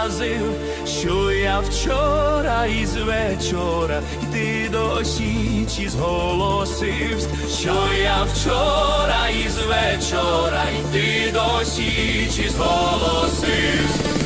вразив, що я вчора із вечора, і ти досі чи зголосивсь, що я вчора із вечора, і ти досі чи зголосивсь.